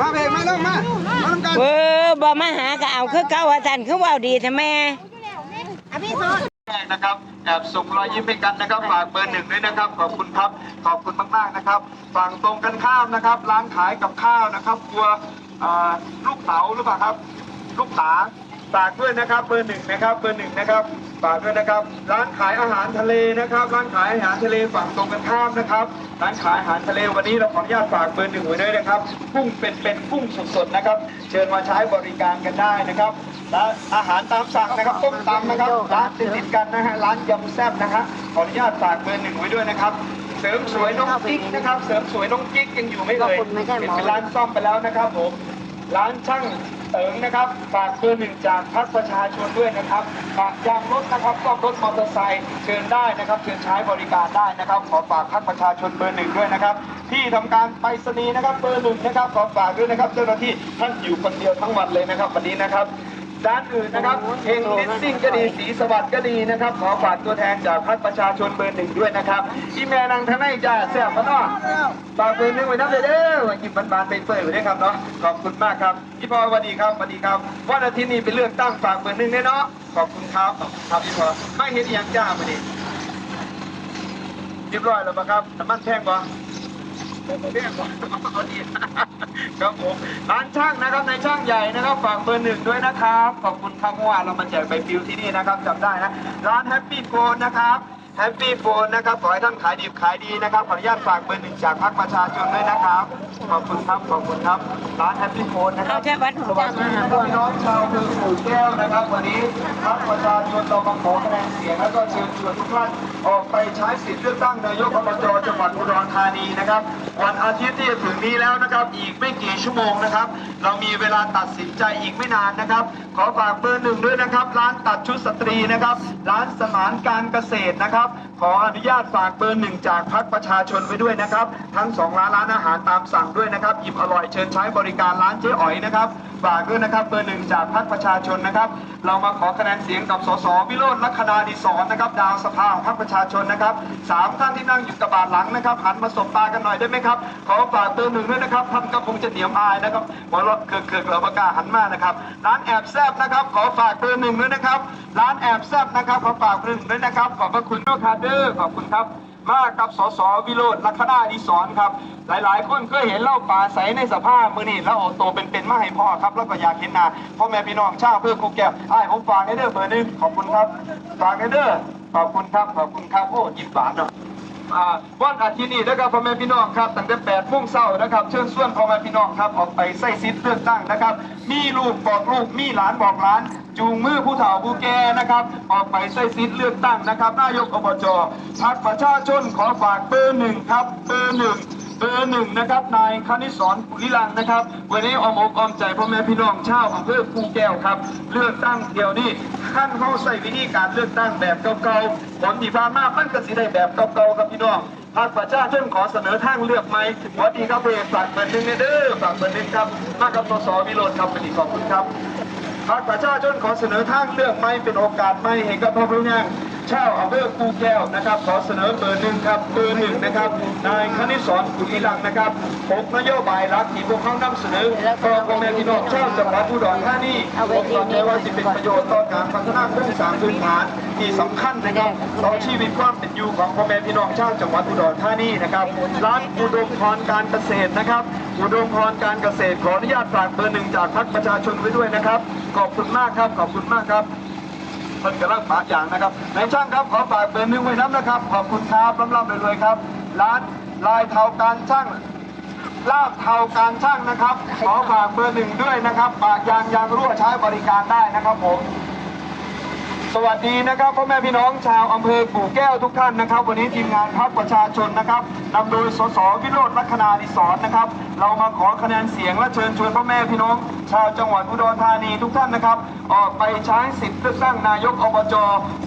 มาเบรกมาลงมามาลงกันเออบ่มาหาก็เอาคือเก่าว่าซั่นคือเว้าดีแท้แม่นะครับแอบส่งรอยยิ้มให้กันนะครับฝากเบอร์หนึ่งด้วยนะครับ ขอบคุณครับขอบคุณมากๆนะครับฝั่งตรงกันข้ามนะครับร้านขายกับข้าวนะครับครัวอ่าลูกเต๋าหรือเปล่าครับ ลูกตา ฝากด้วยนะครับเบอร์หนึ่งนะครับเบอร์หนึ่งนะครับฝากด้วยนะครับ ร้านขายอาหารทะเลนะครับ ร้านขายอาหารทะเลฝั่งตรงกันข้ามนะครับ ร้านขายอาหารทะเลวันนี้เราขออนุญาตฝากเบอร์หนึ่งไว้ด้วยนะครับกุ้งเป็นเป็นกุ้งสดๆนะครับ เชิญมาใช้บริการกันได้นะครับร้านอาหารตามสั่งนะครับต้มตำนะครับร้านติดๆกันนะฮะร้านยำแซ่บนะฮะขออนุญาตฝากเบอร์หนึ่งไว้ด้วยนะครับเสริมสวยน้องกิ๊กนะครับ เสริมสวยน้องกิ๊กยังอยู่ไหม่เอ่ยขอบคุณไม่ใช่หมอเป็นร้านซ่อมไปแล้วนะครับผม ร้านช่างเติงนะครับฝากเบอร์หนึ่งจากพักประชาชนด้วยนะครับฝากยางรถนะครับก็รถมอเตอร์ไซค์เชิญได้นะครับ เชิญใช้บริการได้นะครับ ขอฝากพักประชาชนเบอร์หนึ่งด้วยนะครับ ที่ทำการไปรษณีย์นะครับเบอร์หนึ่งนะครับ ขอฝากด้วยนะครับ เจ้าหน้าที่ท่านอยู่คนเดียวทั้งวันเลยนะครับวันนี้นะครับ ด้านอื่นนะครับเฮงลิสซิ่งก็ดีสีสวัสดิ์ก็ดีนะครับ ขอฝากตัวแทนจากพักประชาชนเบอร์หนึ่งด้วยนะครับอีแม่นางทนายจ่าแซ่บปะเนาะฝากเบอร์หนึ่งไว้นะเด้อวันกินบานๆไปเปิดไว้ด้วยครับเนาะขอบคุณมากครับพี่พอสวัสดีครับสวัสดีครับวันอาทิตย์นี้เป็นเลือกตั้งฝากเบอร์หนึ่งด้วยเนาะขอบคุณครับขอบคุณครับพี่พอไม่เห็นอย่างจ้ามาดิเรียบร้อยแล้วปะครับน้ำมันแพงปะ แพงปะเอาดีครับผมร้านช่างนะครับในช่างใหญ่นะครับฝากเบอร์หนึ่งด้วยนะครับขอบคุณครับเมื่อวานเรามาแจกใบปลิวที่นี่นะครับจำได้นะร้านแฮปปี้โกนนะครับแฮปปี้โฟนนะครับขอให้ท่านขายดีขายดีนะครับขออนุญาตฝากเบอร์หนึ่งจากพรรคประชาชนด้วยนะครับขอบคุณครับขอบคุณครับร้านแฮปปี้โฟนนะครับเอาแค่วัดของสวัสเจ้าดีมาหานะคบ่รับพี่น้องชาวอำเมืองปู่แก้วนะครับวันนี้พรรคประชาชนเรามาขอคะแนนเสียงแล้วก็เชิญชวนทุกท่าน ออกไปใช้สิทธิ์เลือกตั้งนายกอบจจังหวัดอุดรธานีนะครับ วันอาทิตย์ที่จะถึงนี้แล้วนะครับ อีกไม่กี่ชั่วโมงนะครับ เรามีเวลาตัดสินใจอีกไม่นานนะครับ ขอฝากเบอร์หนึ่งด้วยนะครับ ร้านตัดชุดสตรีนะครับ ร้านสมานการเกษตรนะครับขออนุญาตฝากเบอร์หนึ่งจากพักประชาชนไว้ด้วยนะครับ ทั้งสองร้านร้านอาหารตามสั่งด้วยนะครับอิ่มอร่อยเชิญใช้บริการร้านเจ๊อ๋อยนะครับฝากด้วยนะครับเบอร์หนึ่งจากพักประชาชนนะครับ เรามาขอคะแนนเสียงกับสสวิโรจน์ลัคนาดีศรนะครับ ดาวสภาของพักประชาชนนะครับสามท่านที่นั่งอยู่กระบาดหลังนะครับหันมาสบตากันหน่อยได้ไหมครับ ขอฝากเบอร์หนึ่งด้วยนะครับท่านก็คงจะเหนียมอายนะครับหัวเราะเกิดๆเราประกล้าหันมานะครับร้านแอบแซบนะครับ ขอฝากเบอร์หนึ่งด้วยนะครับ ร้านแอบแซบนะครับขอฝากเบอร์หนึ่งด้วยนะครับขอบพระคุณด้วยครับเด้อขอบคุณครับ มากับสสวิโรจน์ลัคนาดิสอนครับ หลายๆ คนเคยเห็นเล่าป่าใสในสภาพมือนี่แล้วออาตัวเป็นๆมาให้พ่อครับ แล้วก็อยากเห็นหน้าพ่อแม่พี่น้องชาวเพื่อคุกแก้วไอ้ผมฝากในเด้อเบอร์หนึ่งขอบคุณครับฝากในเด้อขอบคุณครับขอบคุณครับโอ้ยิ้มหวานเนาะ วันอาทิตย์นี้นะครับพ่อแม่พี่น้องครับตั้งแต่8โมงเช้านะครับ เชิญชวนพ่อแม่พี่น้องครับออกไปใส่ซิทเลือกตั้งนะครับ มีลูกบอกลูกมีหลานบอกหลาน จูงมือผู้เฒ่าผู้แก่นะครับ ออกไปใส่ซิทเลือกตั้งนะครับนายกอบจพักประชาชนขอฝากเบอร์หนึ่งครับเบอร์หนึ่ง เบอร์หนึ่งนะครับนายคณิศรปุริลังนะครับ วันนี้ออมอกออมใจพ่อแม่พี่น้องชาวอำเภอภูแก้วครับ เลือกตั้งเดียวนี้ขั้นเข้าใส่วิธีการเลือกตั้งแบบเก่าๆผลที่ผ่านมามันก็สิได้แบบเก่าๆครับพี่น้องพรรคประชาชนขอเสนอทางเลือกไหมสวัสดีครับเบฝากเบอร์หนึ่งเด้อฝากเบอร์หนึ่งครับมากับสสวิโรจน์ครับวันนี้ขอบคุณครับพรรคประชาชนขอเสนอทางเลือกไม่เป็นโอกาสไม่ให้กับพ่อพี่น้อง ชาวอำเภอคูแก้วนะครับขอเสนอเบอร์หนึ่งครับเบอร์หนึ่งนะครับนายคณิศรกุลีลังนะครับหกนโยบายหลักที่พวกเขานำเสนอต่อพ่อแม่พี่น้องชาวจังหวัดอุดรธานีผมเข้าใจว่าจะเป็นประโยชน์ต่อการพัฒนาโครงสร้างพื้นฐานที่สำคัญนะครับต่อชีวิตความเป็นอยู่ของพ่อแม่พี่น้องชาวจังหวัดอุดรธานีนะครับร้านอุดมพรการเกษตรนะครับอุดมพรการเกษตรขออนุญาตฝากเบอร์หนึ่งจากพรรคประชาชนไว้ด้วยนะครับ ขอบคุณมากครับ ขอบคุณมากครับ พิ่นกำลังปาอย่างนะครับในช่างครับขอฝากเบอร์หนึ่งไว้น้ำนะครับ ขอบคุณครับร่ำร่ำรวยครับ ร้านลายเทาการช่างลาบเทาการช่างนะครับ ขอฝากเบอร์หนึ่งด้วยนะครับปากยางยางรั่วใช้บริการได้นะครับผม สวัสดีนะครับพ่อแม่พี่น้องชาวอำเภอปู่แก้วทุกท่านนะครับ วันนี้ทีมงานพรรคประชาชนนะครับนำโดยสสวิโรจน์ลัคนาดิศรนะครับ เรามาขอคะแนนเสียงและเชิญชวนพ่อแม่พี่น้อง ชาวจังหวัดอุดรธานีทุกท่านนะครับ ออกไปใช้สิทธิ์เลือกตั้งนายกอบจ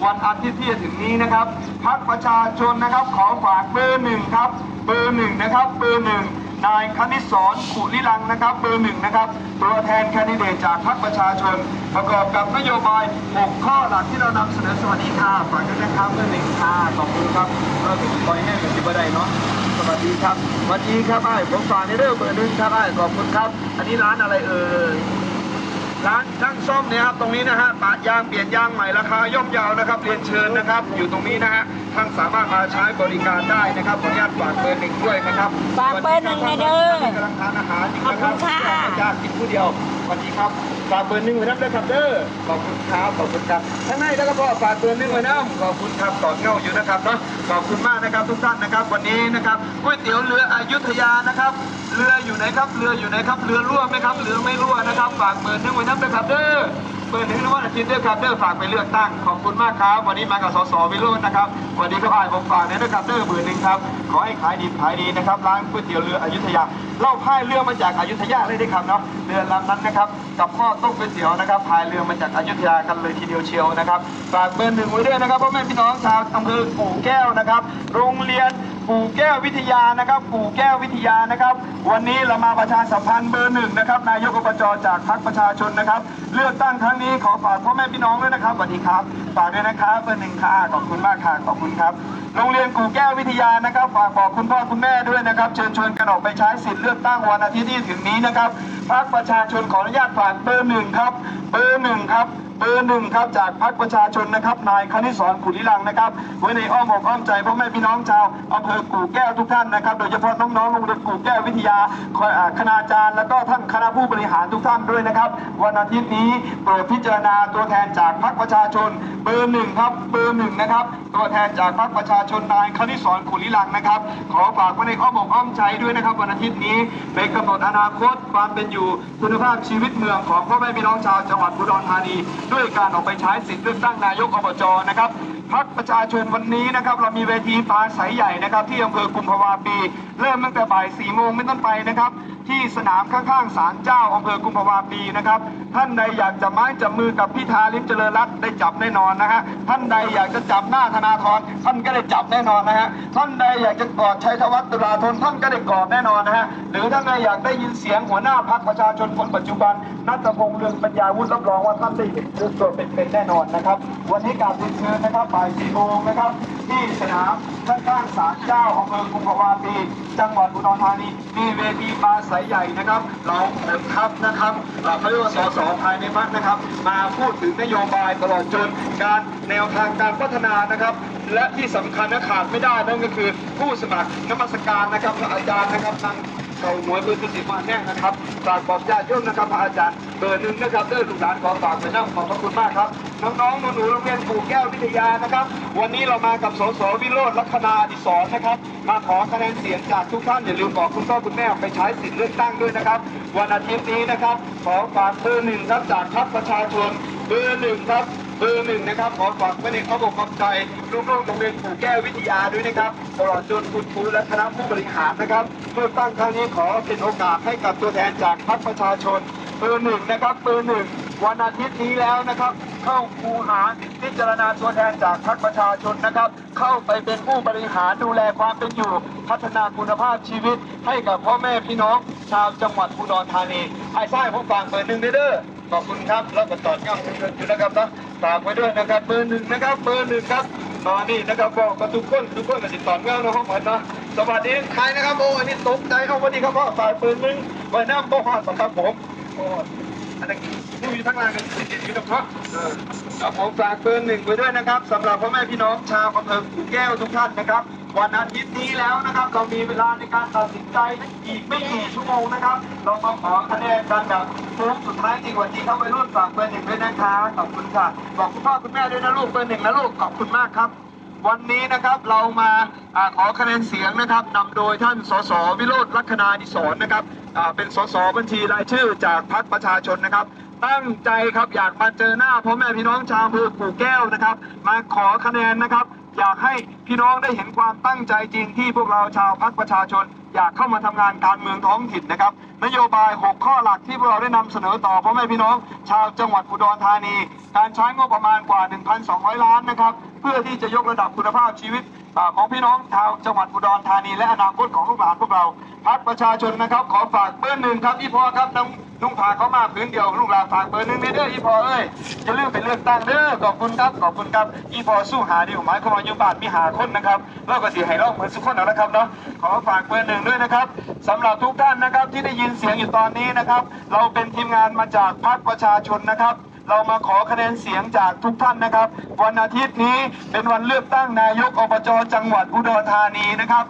วันอาทิตย์ที่จะถึงนี้นะครับพรรคประชาชนนะครับขอฝากเบอร์หนึ่งครับเบอร์หนึ่งนะครับเบอร์หนึ่ง นายคณิศรขุลิลังนะครับเบอร์หนึ่งนะครับ ตัวแทนแคนดิเดตจากพรรคประชาชน ประกอบกับนโยบาย 6 ข้อหลักที่เรานำเสนอสวัสดีค่ะฝากด้วยนะครับเบอร์หนึ่งค่ะขอบคุณครับเราถึงปล่อยให้กับจิบไดเนาะสวัสดีครับสวัสดีครับไอ้ผมฝากในเรื่องเบอร์หนึ่งครับไอ้ขอบคุณครับ อันนี้ร้านอะไรเอ่ย ร้านช่างซ่อมเนี่ยครับตรงนี้นะฮะปะยางเปลี่ยนยางใหม่ราคาย่อมเยาวนะครับเรียนเชิญนะครับ อยู่ตรงนี้นะฮะท่านสามารถมาใช้บริการได้นะครับขออนุญาตฝากเบอร์หนึ่งด้วยนะครับฝากเบอร์หนึ่งหน่อยเด้อกำลังทานอาหารอยู่นะครับขอบคุณค่ะญาติกินผู้เดียวส วัสดีครับฝากเบอร์หนึ่งไว้นะด้วยครับเด้อขอบคุณครับขอบคุณครับข้างในแล้วก็พอฝากเบอร์หนึ่งไว้นะขอบคุณครับต่อเงาอยู่นะครับเนาะขอบคุณมากนะครับทุกท่านนะครับ วันนี้นะครับก๋วยเตี๋ยวเรืออยุธยานะครับ เรืออยู่ไหนครับเรืออยู่ไหนครับเรือรั่วไหมครับเรือไม่รั่วนะครับฝากเบอร์หนึ่งไว้นะด้วยครับเด้อ เบอร์หนึ่งนวันอาทิตย์ด้วยครับเด้อฝากไปเลือกตั้งขอบคุณมากครับ วันนี้มากับสสวิโรจน์นะครับวันนี้ก็อ่านผมฝากเนี่ยด้วยครับเด้อเบอร์หนึ่งครับขอให้ขายดีขายดีนะครับร้านก๋วยเตี๋ยวเรืออยุธยาเล่าพายเรือมาจากอยุธยาเลยได้ครับเนาะเรือลำนั้นนะครับกับหม้อต้มก๋วยเตี๋ยวนะครับพายเรือมาจากอยุธยากันเลยทีเดียวเชียวนะครับฝากเบอร์หนึ่งไว้ด้วยนะครับพ่อแม่พี่น้องชาวอำเภอกู่แก้วนะครับ โรงเรียน ปู่แก้ววิทยานะครับปู่แก้ววิทยานะครับ วันนี้เรามาประชาสัมพันธ์เบอร์หนึ่งนะครับ นายกอบจจากพรรคประชาชนนะครับ เลือกตั้งครั้งนี้ขอฝากพ่อแม่พี่น้องด้วยนะครับสวัสดีครับฝากด้วยนะครับเบอร์หนึ่งค่ะขอบคุณมากค่ะขอบคุณครับ โรงเรียนกู่แก้ววิทยานะครับ ฝากบอกคุณพ่อคุณแม่ด้วยนะครับ เชิญชวนกันออกไปใช้สิทธิ์เลือกตั้งวันอาทิตย์ที่ถึงนี้นะครับพรรคประชาชนขออนุญาตฝากเบอร์หนึ่งครับ เบอร์หนึ่งครับ เบอร์หนึ่งครับจากพรรคประชาชนนะครับนายคณิศรขุนลิลังนะครับไว้ในอ้อมอกอ้อมใจพ่อแม่พี่น้องชาวอำเภอกู่แก้วทุกท่านนะครับ โดยเฉพาะน้องๆโรงเรียนกู่แก้ววิทยาคณาจารย์ แล้วก็ท่านคณะผู้บริหารทุกท่านด้วยนะครับ วันอาทิตย์นี้โปรดพิจารณาตัวแทนจากพรรคประชาชน เบอร์หนึ่งครับเบอร์หนึ่งนะครับ ตัวแทนจากพรรคประชาชนนายคณิศรขุนลิลังนะครับ ขอฝากไว้ในอ้อมอกอ้อมใจด้วยนะครับ วันอาทิตย์นี้เป็นกำหนดอนาคตความเป็นอยู่คุณภาพชีวิตเมืองของพ่อแม่พี่น้องชาวจังหวัดอุดรธานีด้วยการออกไปใช้สิทธิ์เลือกตั้งนายกอบจนะครับ พักประชาชนวันนี้นะครับเรามีเวทีปาศัยใหญ่นะครับ ที่อำเภอกุมภาวาปี เริ่มตั้งแต่บ่ายสี่โมงเป็นต้นไปนะครับ ที่สนามข้างๆศาลเจ้าอำเภอกุมภาวาปีนะครับ ท่านใดอยากจะไม้จับมือกับพิธาลิมเจริญรัตน์ได้จับแน่นอนนะฮะท่านใดอยากจะจับหน้าธนาธรท่านก็ได้จับแน่นอนนะฮะท่านใดอยากจะกอดชัยธวัฒน์ตุลาธนท่านก็ได้กอดแน่นอนนะฮะหรือท่านใดอยากได้ยินเสียงหัวหน้าพรรคประชาชนคนปัจจุบันนัทพงษ์เรืองปัญญาวุฒิรับรองว่าท่านได้เห็นด้วยตัวเป็นๆแน่นอนนะครับ วันนี้กาบเรียนเชิญนะครับบ่ายสี่โมงนะครับ ที่สนามข้างๆศาลเจ้าอำเภอกุมภาวาปี จังหวัดอุดรธานีมีเวทีปาศัยใหญ่นะครับ เราเปิดทัพนะครับเอ่อเขาเรียกว่าสสภายในพักนะครับ มาพูดถึงนโยบายตลอดจนการแนวทางการพัฒนานะครับ และที่สำคัญนะขาดไม่ได้นั่นก็คือผู้สมัครนมัสการนะครับพระอาจารย์นะครับทาง เขาหวยปืนพิสิทธิ์มาแน่นะครับฝากบอกญาติโยมนะครับพระอาจารย์เบอร์หนึ่งนะครับเด้อลูกหลานขอฝากไปนั่งขอบพระคุณมากครับ น้องๆหนูๆโรงเรียนปู่แก้ววิทยานะครับ วันนี้เรามากับสสวิโรจน์ลัคนาอดิศรนะครับ มาขอคะแนนเสียงจากทุกท่านอย่าลืมบอกคุณพ่อคุณแม่ไปใช้สิทธิ์เลือกตั้งด้วยนะครับ วันอาทิตย์นี้นะครับ ขอฝากเบอร์หนึ่งครับจากพรรคประชาชนเบอร์หนึ่งครับ เบอร์หนึ่งนะครับ ขอฝากไว้ในข้อบอกความใจลูกๆโรงเรียนปู่แก้ววิทยาด้วยนะครับตลอดจนคุณครูและคณะผู้บริหารนะครับเลือกตั้งครั้งนี้ขอเป็นโอกาสให้กับตัวแทนจากพรรคประชาชนเบอร์หนึ่งนะครับเบอร์หนึ่งวันอาทิตย์นี้แล้วนะครับ เข้าคูหาพิจารณาตัวแทนจากพรรคประชาชนนะครับ เข้าไปเป็นผู้บริหารดูแลความเป็นอยู่ พัฒนาคุณภาพชีวิต ให้กับพ่อแม่พี่น้อง ชาวจังหวัดอุดรธานีไอ้ไส้ผมฟังเบอร์หนึ่งเด้อ ขอบคุณครับแล้วก็ต่อเง่าเชินอยู่นะครับนะฝากไว้ด้วยนะครับเบอร์หนึ่งนะครับเบอร์หนึ่งครับตอนนี้นะครับบอกกับทุกคนทุกคนก็ติดต่อเง่านะห้องเหมือนนะสวัสดีใครนะครับโอ้อันนี้ตกใจครับวันนี้ครับพ่อฝากเบอร์หนึ่งไว้น้ำโบ๊ะห้อนสำหรับผมโอ้อันนี้ อยู่ทั้งลางกันติดอยู่ตรงนี้เออเอาผมฝากเบอร์หนึ่งไว้ด้วยนะครับสำหรับพ่อแม่พี่น้องชาวอำเภอกู่แก้วทุกท่านนะครับ วันอาทิตย์นี้แล้วนะครับ เรามีเวลาในการตัดสินใจอีกไม่กี่ชั่วโมงนะครับ เรามาขอคะแนนกันแบบฟุ้งสุดท้ายจริงว่าจริงเข้าไปรุ่นฝากเบอร์หนึ่งด้วยนะคะขอบคุณค่ะบอกคุณพ่อคุณแม่ด้วยนะลูกเบอร์หนึ่งนะลูกขอบคุณมากครับ วันนี้นะครับเรามาอขอคะแนนเสียงนะครับนำโดยท่านสสวิโรจนลัคนาดิศรนะครับเป็นสสบัญชีรายชื่อจากพรรคประชาชนนะครับ ตั้งใจครับอยากมาเจอหน้าพ่อแม่พี่น้องชาวอำเภอปู่แก้วนะครับ มาขอคะแนนนะครับ อยากให้พี่น้องได้เห็นความตั้งใจจริงที่พวกเราชาวพรรคประชาชน อยากเข้ามาทำงานการเมืองท้องถิ่นนะครับ นโยบาย 6 ข้อหลักที่พวกเราได้นำเสนอต่อพ่อแม่พี่น้อง ชาวจังหวัดอุดรธานี การใช้งบประมาณกว่า 1,200 ล้านนะครับ เพื่อที่จะยกระดับคุณภาพชีวิตอของพี่น้องชาวจังหวัดอุดรธานีและอนาคตของลูกหลานพวกเราพักประชาชนนะครับ ขอฝากเบอร์หนึ่งครับพี่พอครับน้องนุ่งผาเขามาพื้นเดียวลูกหลานฝากเบอร์หนึ่งนี่เด้อพี่พอเอ้ยจะเลือกเป็นเลือกตั้งเด้อขอบคุณครับขอบคุณครับพี่พอสู้หาดีหมายความว่ายู่บ้านมีหาคนนะครับเราก็สิให้เราเหมือนสุขคนเอาละครับเนาะขอฝากเบอร์หนึ่งด้วยนะครับสำหรับทุกท่านนะครับที่ได้ยินเสียงอยู่ตอนนี้นะครับ เราเป็นทีมงานมาจากพรรคประชาชนนะครับ เรามาขอคะแนนเสียงจากทุกท่านนะครับ วันอาทิตย์นี้เป็นวันเลือกตั้งนายกอบจจังหวัดอุดรธานีนะครับ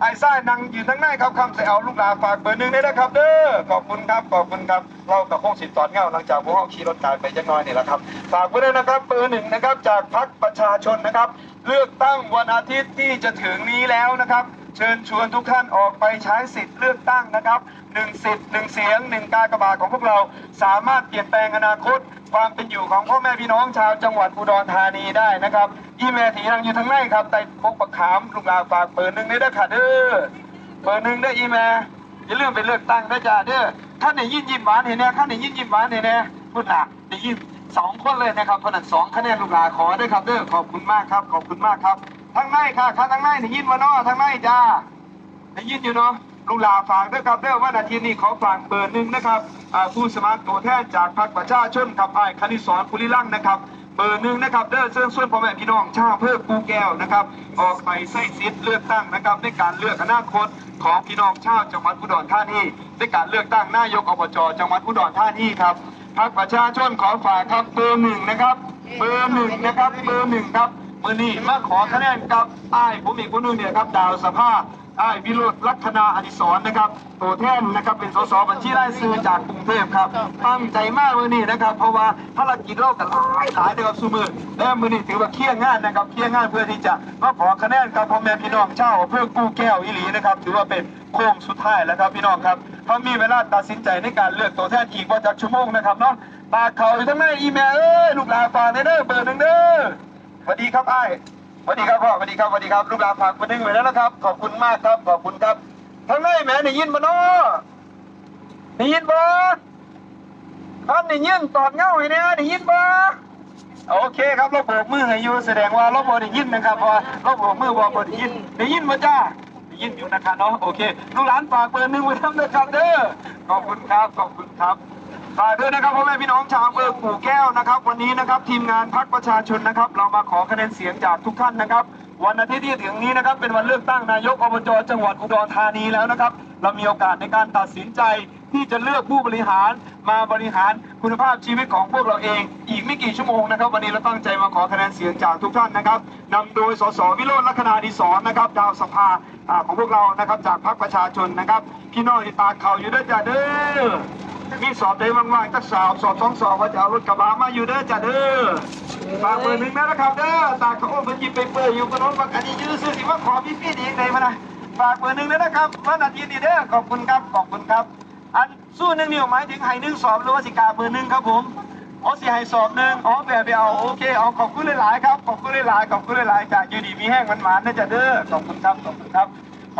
ไอ้ซ่ายนั่งอยู่ทั้งในครับคำใส่เอาลูกหลานฝากเบอร์หนึ่งได้นะครับ เด้อขอบคุณครับขอบคุณครับเรากับพงศิษย์ตอนเงาหลังจากพวกเขาขี่รถกายไปจังน้อยนี่แหละครับฝากไว้ด้วยนะครับเบอร์หนึ่งนะครับจากพรรคประชาชนนะครับ เลือกตั้งวันอาทิตย์ที่จะถึงนี้แล้วนะครับ เชิญชวนทุกท่านออกไปใช้สิทธิ์เลือกตั้งนะครับหนึ่งสิทธิ์หนึ่งเสียงหนึ่งกากบาทของพวกเราสามารถเปลี่ยนแปลงอนาคต ความเป็นอยู่ของพ่อแม่พี่น้องชาวจังหวัดอุดรธานีได้นะครับอีเมลที่ยังอยู่ทางในครับแต่พกประขามลูกหลาฝากเบอร์หนึ่งได้ด้วยค่ะเด้อเบอร์หนึ่งได้อีเมลอย่าลืมไปเลือกตั้งนะจ๊ะเด้อท่านไหนยินยิ้มหวานเห็นแน่ท่านไหนยินยิ้มหวานเห็นแน่พูดหนักได้ยินสองคนเลยนะครับขนาดสองคะแนนลูกหลาขอด้วยครับเด้อขอบคุณมากครับขอบคุณมากครับ ทางในค่ะค่ะทางในได้ยินมาเนาะทางในจ้าได้ยินอยู่เนาะลูกหลาฝากด้วยครับเด้อว่านาทีนี้ขอฝากเบอร์หนึ่งนะครับผู้สมัครตัวแทนจากพรรคประชาชนครับไอ้คณิสรภูริลังนะครับ เบอร์หนึ่งนะครับเด้อเชิญชวนพ่อแม่พี่น้องชาวอำเภอปูแก้วนะครับ ออกไปใส่สิทธิ์เลือกตั้งนะครับในการเลือกอนาคตของพี่น้องชาวจังหวัดอุดรธานีในการเลือกตั้งนายกอบจจังหวัดอุดรธานีครับพรรคประชาชนขอฝากครับเบอร์หนึ่งนะครับ เบอร์หนึ่งนะครับเบอร์หนึ่งครับ มือนี้มาขอคะแนนกับอ้ายผมอีกคนนึงเนี่ยครับดาวสภาอ้ายวิโรจน์ลัคนาอดิศรนะครับตัวแทนนะครับเป็นสสบัญชีรายชื่อจากกรุงเทพครับตั้งใจมากมือนี้นะครับ เพราะว่าภารกิจเรากันหลายหลายนะครับสุมือและมือนี้ถือว่าเคลียร์งานนะครับเคลียร์งานเพื่อที่จะมาขอคะแนนกับพ่อแม่พี่น้องเช่าเพื่อกู้แก้วอีหลีนะครับถือว่าเป็นโค้งสุดท้ายแล้วครับพี่น้องครับเขามีเวลาตัดสินใจในการเลือกตัวแทนอีกว่าจากชั่วโมงนะครับเนาะปากเขาอยู่ทั้งในอีเมลเอ้ยลูกหลานฝากในเด้อเบอร์หนึ่งเด้อ สวัสดีครับไอ้สวัสดีครับพ่อสวัสดีครับสวัสดีครับลูกหลานฝากมาดึงไว้แล้วนะครับ ขอบคุณมากครับ ขอบคุณครับทางในแม่ได้ยินบ่เนาะได้ยินบ่ครับได้ยินตอดเงาให้เนี่ยได้ยินบ่โอเคครับเราโบกมือให้อยู่แสดงว่าเราบ่ได้ยินนะครับเพราะว่าเราโบกมือว่าบ่ได้ยินได้ยินบ่จ้าได้ยินอยู่นะครับเนาะโอเคลูกหลานฝากเบอร์หนึ่งไว้ทำด้วยครับเด้อขอบคุณครับขอบคุณครับ ฝากด้วยนะครับพ่อแม่พี่น้องชาวอำเภอปู่แก้วนะครับ วันนี้นะครับทีมงานพักประชาชนนะครับ เรามาขอคะแนนเสียงจากทุกท่านนะครับ วันอาทิตย์ที่ถึงนี้นะครับ เป็นวันเลือกตั้งนายกอบจจังหวัดอุดรธานีแล้วนะครับ เรามีโอกาสในการตัดสินใจที่จะเลือกผู้บริหารมาบริหารคุณภาพชีวิตของพวกเราเอง อีกไม่กี่ชั่วโมงนะครับ วันนี้เราตั้งใจมาขอคะแนนเสียงจากทุกท่านนะครับนำโดยสสวิโรจน์ลัคนาดิศรนนะครับดาวสภาของพวกเรานะครับจากพรรคประชาชนนะครับพี่น้องที่ตาเขาอยู่ด้วยจ้าเด้อ มีสอบได้ว่างๆจักสอบสอบสองสอบว่าจะเอารถกระบะมาอยู่เด้อจ้ะเด้อฝากเบอร์หนึ่งนะครับเด้อตาเขาโอ้มันหยิบไปเปื่อยอยู่กระโดดบักอันนี้ยื้อซื้อสิว่าขอพี่พี่ดีเองไหนมานะฝากเบอร์หนึ่งด้วยนะครับวันอาทิตย์นี้เด้อขอบคุณครับขอบคุณครับ อันสู้หนึ่งนิ้วหมายถึงไห้หนึ่งสอบหรือว่าสิกาเบอร์หนึ่งครับผมอ๋อสิไห้สอบหนึ่งอ๋อแบบไปเอาโอเคเอ๋อขอบคุณหลายๆครับขอบคุณหลายๆขอบคุณหลายๆจากยู่ดีมีแห้งมันหวานๆนะจ๊ะเด้อขอบคุณครับขอบคุณครับ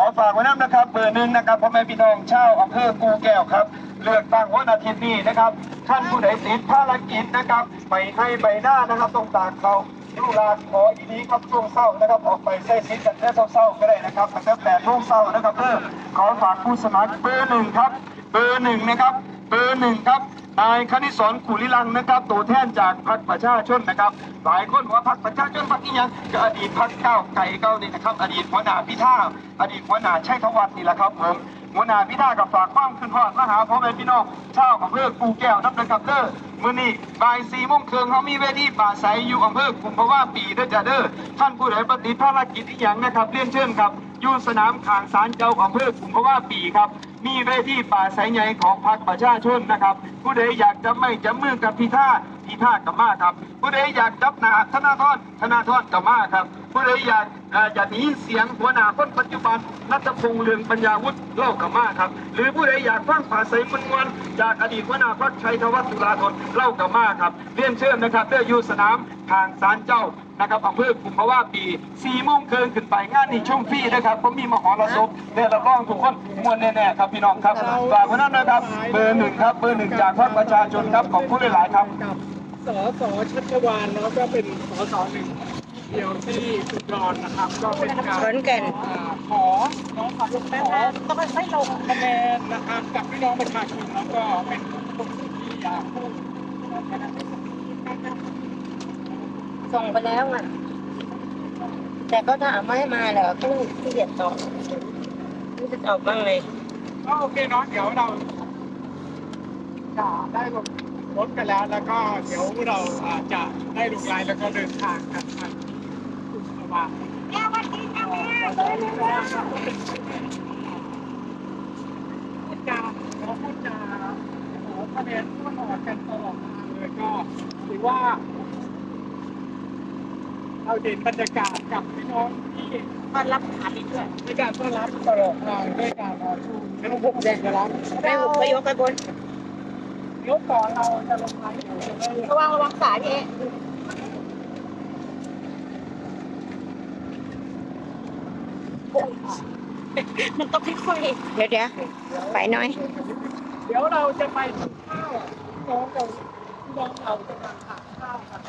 อฝากไว้น้ำนะครับเบอร์หนึ่งนะครับพ่อแม่พี่น้องชาวอำเภอกูแก้วครับ เลือกตั้งวันอาทิตย์นี้นะครับท่านผู้ใดติดภารกิจนะครับไปให้ใบหน้านะครับตรงตากเขาลูกหลานขออีนี้ครับช่วงเศร้านะครับออกไปใส่ซิทกันแค่เศร้าๆก็ได้นะครับตั้งแต่แปดโมงเศร้านะครับเพื่อขอฝากผู้สมัครเบอร์หนึ่งครับ เบอร์หนึ่งนะครับ เบอร์หนึ่งครับ นายคณิสรขุลิลังนะครับตัวแทนจากพรรคประชาชนนะครับ หลายคนว่าพรรคประชาชนพรรคนี้ยังก็อดีตพรรคก้าวไก่เก้านี่นะครับ อดีตหัวหน้าพิธาอดีตหัวหน้าชัยธวัฒน์นี่แหละครับผมหัวหน้าพิธากับฝากความขึ้นพอดมหาพ่อแม่พี่น้องชาวอำเภอกูแก้วนับนะครับเด้อ มื้อนี้บ่ายสี่โมงครึ่งเขามีเวทีป่าใสอยู่อำเภอกุมภาวะปีเด้อจ้าเด้อท่านผู้ใดปฏิภารกิจอีกอย่างนะครับเรียนเชิญครับอยู่สนามขางศาลเจ้าอำเภอกุมภาวะปีครับ มีเวทีป่าใสใหญ่ของพรรคประชาชนนะครับ ผู้ใดอยากจะไม่จะมือกับพิธาพิธากับมาครับ ผู้ใดอยากจับหนาธนาธรธนาธรกับมาครับ ผู้ใดอยากเอ่ออยากได้ยินเสียงหัวหน้าคนปัจจุบันนัทพงษ์เรืองปัญญาวุฒิเล่ากมาครับ หรือผู้ใดอยากฟังภาษามันมวนๆจากอดีตหัวหน้าพรรคชัยธวัฒน์ตุลาธนเล่ากมาครับเรียนเชิญนะครับเด้ออยู่สนามทางศาลเจ้านะครับอำเภอกุมภาวะปี4โมงเกินขึ้นไปงานนี้ช่วงฟรีนะครับผมมีมหรสพเด้อรับรองทุกคนมวนแน่ๆครับพี่น้องครับฝากไว้นั่นนะครับเบอร์หนึ่งครับเบอร์หนึ่งจากพรรคประชาชนครับขอบคุณหลายๆครับกับสสชัชวานแล้วก็เป็นสสหนึ่ง เดียวที่อุดรนะครับ ก็เป็นการชนกันอ่าขอน้องขอลงขอต้องให้ลงคะแนนนะครับกับพี่น้องประชาชนแล้วก็เป็นคนที่อยากพูดส่งไปแล้วอะ แต่ก็ถามว่าให้มาเหรอก็ที่เกียจตอบไม่จะตอบบ้างเลย ก็โอเคเนาะเดี๋ยวเราจะได้ลงรถกันแล้วแล้วก็เดี๋ยวเราอาจจะได้ลงไลน์แล้วก็เดินทางกันไปคุณสว่าง พูดจาเราพูดจาโอ้โหคะแนนก็ออกกันตลอดทางเลยก็ถือว่า เราเห็นบรรยากาศกับพี่น้องที่ต้อนรับขาดีด้วยในการต้อนรับตลอดทางด้วยการรอชูน้ำพกแดงกระลังไปหุบไปยกไปบนยวก่อนเราจะลงไลน์เดี๋ยวจะได้ระวังระวังสายพี่เอ๋ มันต้องค่อยๆเดี๋ยวเดี๋ยวไปหน่อย เดี๋ยวเราจะไปกินข้าวพี่น้องเราพี่น้องเราจะมาทานข้าวกัน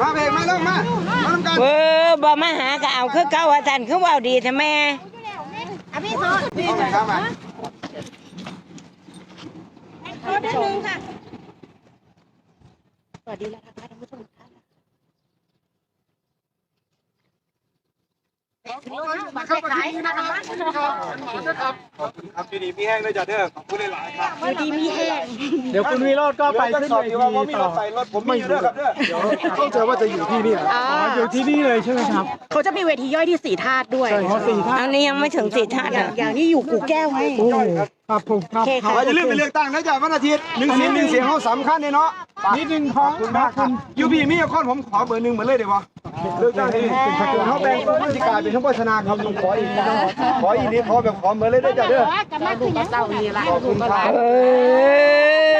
มาเพลงมาเริ่มมามาทำการ เออบ่มาหาก็เอาคือเก่าอาจารย์คือเว่าดีทำไมเอาไหนครับมา ครับอยู่ดีมีแห้งด้วยจ้ะเด้อขอบคุณหลายๆครับเดี๋ยวคุณวิโรจน์ก็ไปขึ้นเวทีว่ามีรต่อถไฟรถผมมีอยู่ด้วยครับเด้อเข้าใจว่าจะอยู่ที่นี่อ๋ออยู่ที่นี่เลยใช่ไหมครับ เขาจะมีเวทีย่อยที่สีธาตุด้วยใช่ครับสี่ท่านอันนี้ยังไม่ถึงสี่ท่านอย่าอะงอย่างนี้อยู่กู่แก้วไงโอ้ ครับผมครับโอเคค่ะ อย่าลืมไปเลือกตั้งนะจ้ะวันอาทิตย์หนึ่งเสียงหนึ่งเสียงเขาสำคัญเนี่ยเนาะนิดนึงขอขอบคุณมากครับยูพีมีคนผมขอเบอร์หนึ่งเหมือนเลยเดี๋ยววะเลือกตั้งที่เป็นประตูเขาแบ่งตัวมันสิกลายเป็นทั้งโฆษณาครับลุงขออีกขออีกนิดขอแบบขอเหมือนเลยได้อจ้ะเด้อขอบคุณครับเอ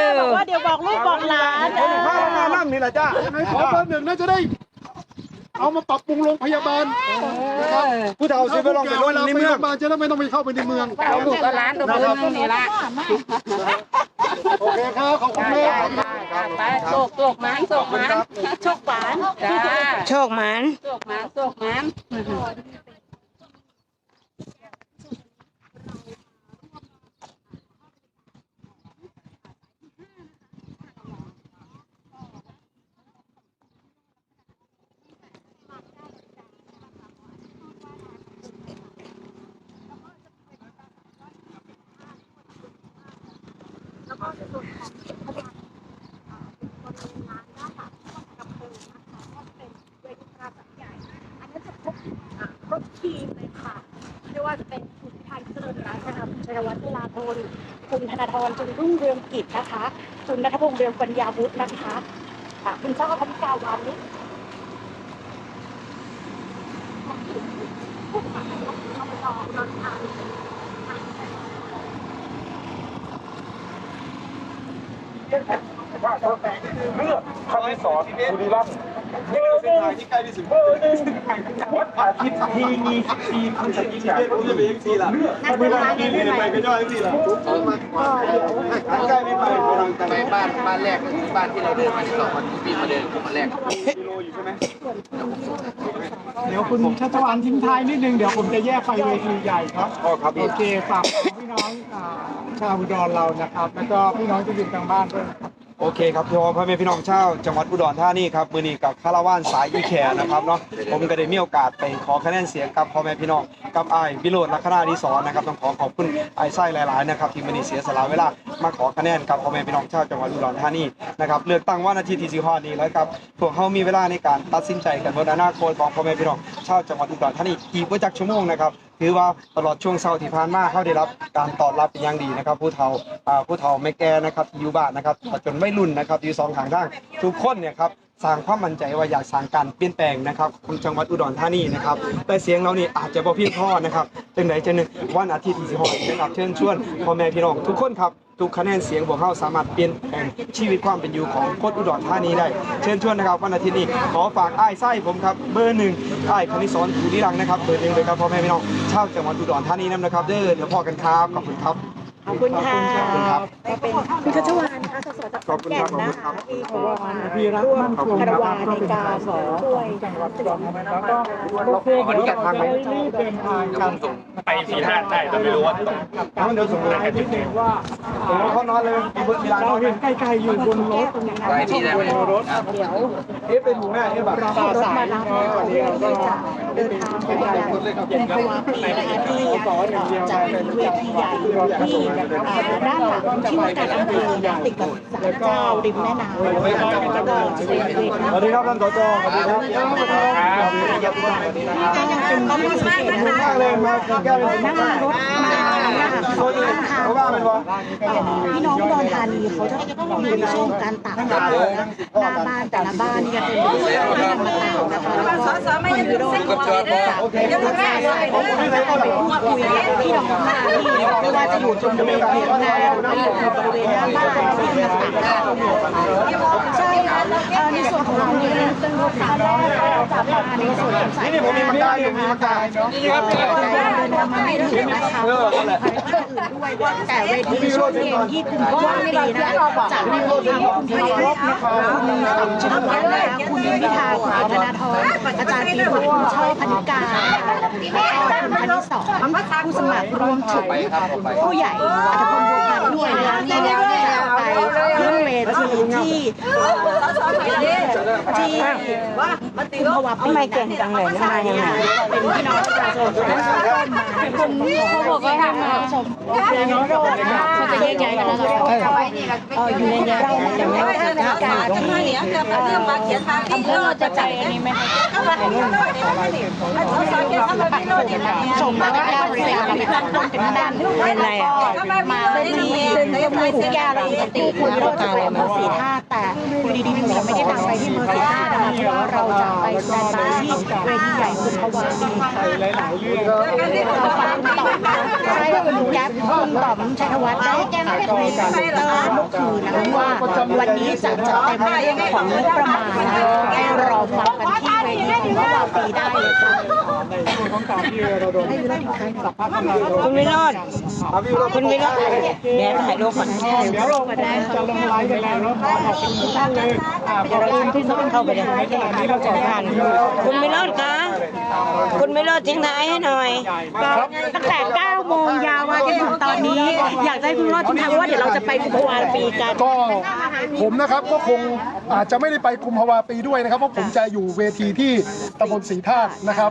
อ บอกว่าเดี๋ยวบอกลูกบอกหลานผมพาลงมาล่ำนี่แหละจ้าขอเบอร์หนึ่งน่าจะได้ เอามาปรับปรุงโรงพยาบาลนะครับผู้เฒ่าสิไปลองไปรถในเมืองโรงพยาบาลจะได้ไม่ต้องไปเข้าไปในเมืองเอาลูกกับหลานตัวนึงนี่ละโอเคครับขอบคุณมากไปโศกโศกมันโศกมันโชคหวานจ้าโชคหมันโศกมันโศกมัน ครบทีมเลยค่ะไม่ว่าจะเป็นคุณพิธาเจริญรัตน์นะคะคุณชัยวัฒน์เวลาธนคุณธนาธรจึงรุ่งเรืองกิจนะคะคุณนัทพงษ์เรืองปัญญาวุฒินะคะค่ะคุณเจ้าพันกาวานิชผู้สมัครนายกอบตอุดรธานี ลือกคำที่สอนบุรีรัมย์นี่คือเส้นทางที่ใกล้ที่สุดวัดอาทิตย์ทีมีทีคุณสกิจการผมจะไปเอ็กซีล่ะเวลาทีนี่ไปก็ย่อยเอ็กซีล่ะทางใกล้ไม่ไปไปทางไกลไปบ้านบ้านแรกก็คือบ้านที่เราเดินมาที่สองวันที่ปีมาเดินผมมาแรกกิโลอยู่ใช่ไหมเดี๋ยวคุณชัชวานทิ้งท้ายนิดนึงเดี๋ยวผมจะแยกไปเวทีใหญ่ครับอ๋อครับโอเคฝากพี่น้องอ่าชาวอุดรเรานะครับ แล้วก็พี่น้องที่อยู่ทางบ้านด้วยนะครับ โอเคครับพี่พ่อแม่พี่น้องชาวจังหวัดอุดรธานีครับมือนี้กับคาราวานสายอีแคนะครับเนาะผมก็ได้มีโอกาสไปขอคะแนนเสียงกับพ่อแม่พี่น้องกับไอ้วิโรจน์ลักษณะดีสอนนะครับต้องขอขอบคุณไอ้ไส้หลายๆนะครับที่มือนี้เสียสละเวลามาขอคะแนนกับพ่อแม่พี่น้องชาวจังหวัดอุดรธานีนะครับเลือกตั้งวันาทิตย์ที่สิบห้านี้แล้วครับพวกเขามีเวลาในการตัดสินใจกันบนอนาคตของพ่อแม่พี่น้องชาวจังหวัดอุดรธานีอีกว่าจักชั่วโมงนะครับ ถือว่าตลอดช่วงเช้าที่ผ่านมาเขาได้รับการตอบรับเป็นอย่างดีนะครับ ผู้เฒ่าอ่าผู้เฒ่าไม่แก่นะครับที่อยู่บ้านนะครับจนไม่รุ่นนะครับอยู่สองทางทางทุกคนเนี่ยครับสร้างความมั่นใจว่าอยากสร้างการเปลี่ยนแปลงนะครับของจังหวัดอุดรธานีนะครับแต่เสียงเรานี่อาจจะบ่เพียงพอนะครับจังไหนจะหนึ่งวันอาทิตย์ที่สิบหกนะครับเชิญชวนพ่อแม่พี่น้องทุกคนครับ ทุกคะแนนเสียงพวกเขาสามารถเปลี่ยนแปลงชีวิตความเป็นอยู่ของคนอุดรธานีได้ เชิญชวนนะครับวันอาทิตย์นี้ขอฝากอ้ายไส้ผมครับเบอร์หนึ่งอ้ายคณิสรภูริรังนะครับเบอร์หนึ่งเลยครับพ่อแม่พี่น้องชาวจังหวัดอุดรธานีนํนะครับเด้อเดี๋ยวพอกันครับขอบคุณครับ ขอบคุณค่ะขอบคุณครับ ก็เป็นคุณชัชวานนะคะสสจากขอบคุณครับแก่นนะคะขอบคุณครับที่เพราะว่าพี่รักมั่นคงคารนะวาครับนในการช่วยจังหวัดอุดรธานีแล้วก็โอเคเดี๋ยวเราจะรีบเดินทางกันไปสีท่าได้แต่ไม่รู้ว่าตรงการเดินส่งท้ายนิดนึงว่าผมว่าเขานอนเลยมีเบอร์มีร้านนเราอนไหมเห็นไกลๆอยู่บนรถตรงนั้นบนรถเดี๋ยวเอ๊ะเป็นหมูแม่เอ๊ะแบบเรารถสายมารับเนาะวันนี้เราก็ที่จะเดินทางไปยังกุมภาวะปีนะคะที่จะเป็นเวทีใหญ่ที่อ่าด้านหลังที่ว่าการอำเภอนี่ยติดกับศาลเจ้าริมแม่น้ำแล้วก็เวทีสวัสดีครับท่านสจสวัสดีครับสวัสดีครับสวัสดีครับก็เป็นที่สังเกนะมากคะเลยมาแก้วเป็นนั่งรถมานะคะคนอื่น เขาว่าเป็นวะพี่น้องอุดอนธานีเขาจะมีในช่วงการตากข้าวหน้าบ้านแต่ละบ้านนี่จะเป็นที่นำมาตากนะคะแล้วก็คนอุดรเขาจะจากเรื่องราวอะไรก็ไปพูดคุยกับพี่น้องมาที่ไม่ว่าจะอยู่ตรงบริเวณเถียงนาหรืออยู่บริเวณหน้าบ้านที่มาตากข้าวใช่ค่ะเอ่อในส่ วนของเราเนี่ยซึ่งตอนแรกเราจะมาในส่วนของสายนี่ผมมีปากกาอยู่มีปากกานี่ครับเดินทางมาไม่ถึงนะคะมีภารกิจอื่นด้วยแต่เวทีช่วงเย็นที่คุณพ่อปีนะคะจะมีคุณพิรบนะคะคุณต่ำชินวัตรนะคะคุณพิธาคุณธนาธรอาจารย์ปีวัฒน์คุณช่อพันิกาแล้วก็คุณคณิสอนผู้สมัครรวมถึงผู้ใหญ่อัธพลบัวพันธ์ด้วยนะคะที่จะไปขึ้นเว ทีที่ที่คุณภาวะปีไม่เก่งจังเลยมายังไงเป็นพี่น้องประชาชนทุกคนมคนเขาบอกว่าให้มาชมพี่น้องโรดนะคะเขาจะแยกย้ายกันแล้วเหรอเอออยู่ในนี้เราจะไม่ว่าจะการที่อำเภอเราจะจัดอันนี้ไหมคะชมแล้วก็ได้บริการเราไปตั้งต้นถึงด้านเป็นไรอะมาเส้นนี้ซึ่งก็มีสี่แก้วเราปกติคุณเราจะไปอำเภอสีท่าแต่คุณดีๆเราไม่ได้นำไปที่อำเภอสีท่านะคะเพราะว่าเราจะไปแตนบายที่เวทีใหญ่คุณพวานีค่ะเราฟังต่อมใช่คุณแก๊ปคุณต่อมชัยวัฒน์ได้แจ้งให้คุณเตอร์เมื่อคืนนะคะว่าวันนี้จะจัดเต็มในเรื่องของงบประมาณนะคะให้รอฟังกันที่เวทีของพวาปีได้เลยค่ะ ในช่วงของการที่เราโดนสัมภาษณ์กันคุณวิโรจน์คุณวิโรจน์เดี๋ยวถ่ายรูปก่อนเดี๋ยวเราจะลงไลฟ์กันแล้วขอขอบคุณทุกท่านเลยอ่าขอบคุณที่เข้าไปในขณะนี้เราจะทานคุณวิโรจน์คะคุณวิโรจน์ทิ้งท้ายให้หน่อยตั้งแต่9โมงยาวมาจนถึงตอนนี้ อยากจะให้คุณรอดทิ้งท้ายว่าเดี๋ยวเราจะไปกุมภาวะปีกันก็ผมนะครับก็คงอาจจะไม่ได้ไปกุมภาวาปีด้วยนะครับเพราะผมจะอยู่เวทีที่ตำบลศรีธาตุนะครับ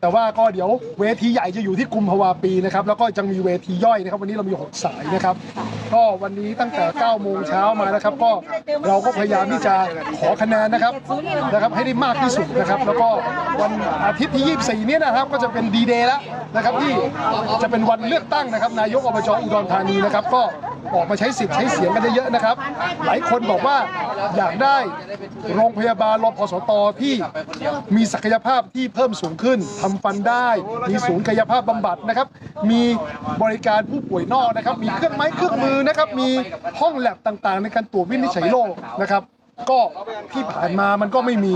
แต่ว่าก็เดี๋ยวเวทีใหญ่จะอยู่ที่กุมภาวาปีนะครับแล้วก็จะมีเวทีย่อยนะครับ วันนี้เรามีหกสายนะครับ ก็วันนี้ตั้งแต่9โมงเช้ามานะครับ ก็เราก็พยายามที่จะขอคะแนนนะครับนะครับให้ได้มากที่สุดนะครับ แล้วก็วันอาทิตย์ที่ 24 เนี่ยนะครับ ก็จะเป็นดีเดย์แล้วนะครับที่จะเป็นวันเลือกตั้งนะครับ นายกอบจอุดรธานีนะครับ ก็ออกมาใช้สิทธิ์ใช้เสียงกันได้เยอะนะครับ หลายคนบอกว่าอยากได้โรงพยาบาลรพสตที่มีศักยภาพที่เพิ่มสูงขึ้นทำฟันได้ มีศูนย์กายภาพบำบัดนะครับ มีบริการผู้ป่วยนอกนะครับ มีเครื่องไม้เครื่องมือนะครับ มีห้องแลบต่างๆ ในการตรวจวินิจฉัยโรคนะครับก็ที่ผ่านมามันก็ไม่มี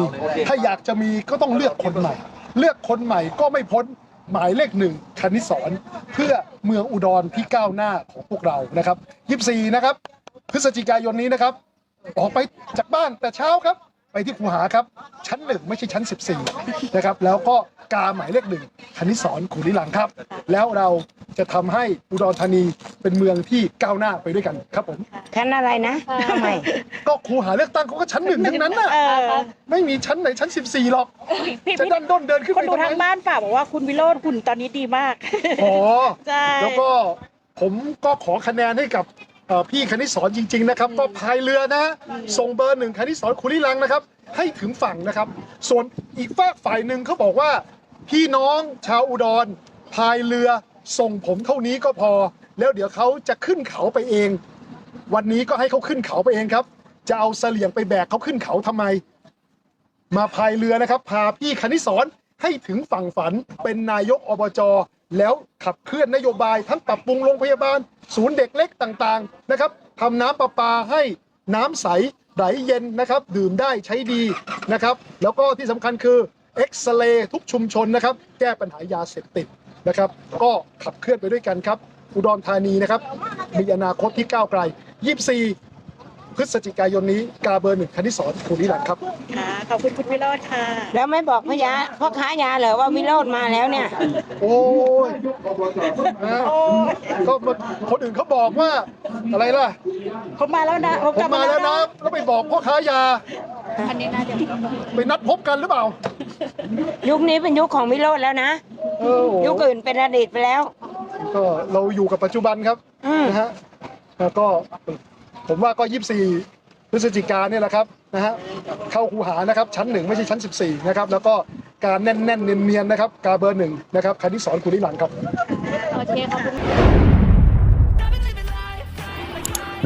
ถ้าอยากจะมีก็ต้องเลือกคนใหม่ เลือกคนใหม่ก็ไม่พ้นหมายเลขหนึ่งคณิสรเพื่อเมืองอุดรที่ก้าวหน้าของพวกเรานะครับ 24 นะครับ พฤศจิกายนนี้นะครับ ออกไปจากบ้านแต่เช้าครับ ไปไปที่คูหาครับ ชั้นหนึ่งไม่ใช่ชั้น 14 นะครับ แล้วก็กาหมายเลขหนึ่งคณิสรขุริลังครับ แล้วเราจะทำให้อุดรธานีเป็นเมืองที่ก้าวหน้าไปด้วยกันครับผมชั้นอะไรนะทำไมก็คูหาเลือกตั้งเขาก็ชั้นหนึ่งทั้งนั้นน่ะเออไม่มีชั้นไหนชั้น 14 หรอก พี่จะพี่ดันด้นเดินขึ้นคนไปดูทำไมทางบ้านฝากบอกว่าคุณวิโรจน์หุ่นตอนนี้ดีมาก อ๋อ ใช่ แล้วก็ผมก็ขอคะแนนให้กับเอ่อ พี่คณิสรจริง ๆ นะครับ ก็พายเรือนะ ส่งเบอร์หนึ่งคณิสรคุริลังนะครับ ให้ถึงฝั่งนะครับ ส่วนอีกฝากฝ่ายหนึ่งเขาบอกว่า พี่น้องชาวอุดรพายเรือส่งผมเท่านี้ก็พอ แล้วเดี๋ยวเขาจะขึ้นเขาไปเอง วันนี้ก็ให้เขาขึ้นเขาไปเองครับ จะเอาเสลี่ยงไปแบกเขาขึ้นเขาทำไม มาพายเรือนะครับ พาพี่คณิสรให้ถึงฝั่งฝันเป็นนายกอบจ แล้วขับเคลื่อนนโยบายทั้งปรับปรุงโรงพยาบาล ศูนย์เด็กเล็กต่างๆนะครับทำน้ำประปาให้น้ำใสไหลเย็นนะครับ ดื่มได้ใช้ดีนะครับ แล้วก็ที่สำคัญคือเอ็กซเรย์ทุกชุมชนนะครับ แก้ปัญหายาเสพติดนะครับ ก็ขับเคลื่อนไปด้วยกันครับ อุดรธานีนะครับ มีอนาคตที่ก้าวไกล 24 พฤศจิกายนนี้กาเบอร์หนึ่งคณิสรภูริรัตน์ครับ ค่ะขอบคุณคุณวิโรจน์ค่ะ แล้วไม่บอกพยาพ่อค้ายาเหรอว่าวิโรธมาแล้วเนี่ย โอ้ยนะก็มาคนอื่นเขาบอกว่าอะไรล่ะผมมาแล้วนะผมผกลัมบมามาแล้แล้ววนะนะแล้วไปบอกพ่อค้ายา อันนี้น่าจะไปนัดพบกันหรือเปล่า ยุคนี้เป็นยุคของวิโรธแล้วนะ เออโอ้ยุคอื่นเป็นอดีตไปแล้ว ก็เราอยู่กับปัจจุบันครับอืมนะฮะแล้วก็ ผมว่าก็ 24 พฤศจิกาเนี่ยแหละครับนะฮะเข้าคูหานะครับชั้นหนึ่งไม่ใช่ชั้น 14 นะครับ แล้วก็การแน่นๆ เนียนๆ นะครับ กาเบอร์หนึ่งนะครับคณิสรคุณนิรันดร์ครับ โอเคขอบคุณ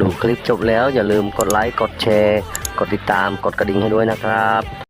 ดูคลิปจบแล้วอย่าลืมกดไลค์ กดแชร์ กดติดตาม กดกระดิ่งให้ด้วยนะครับ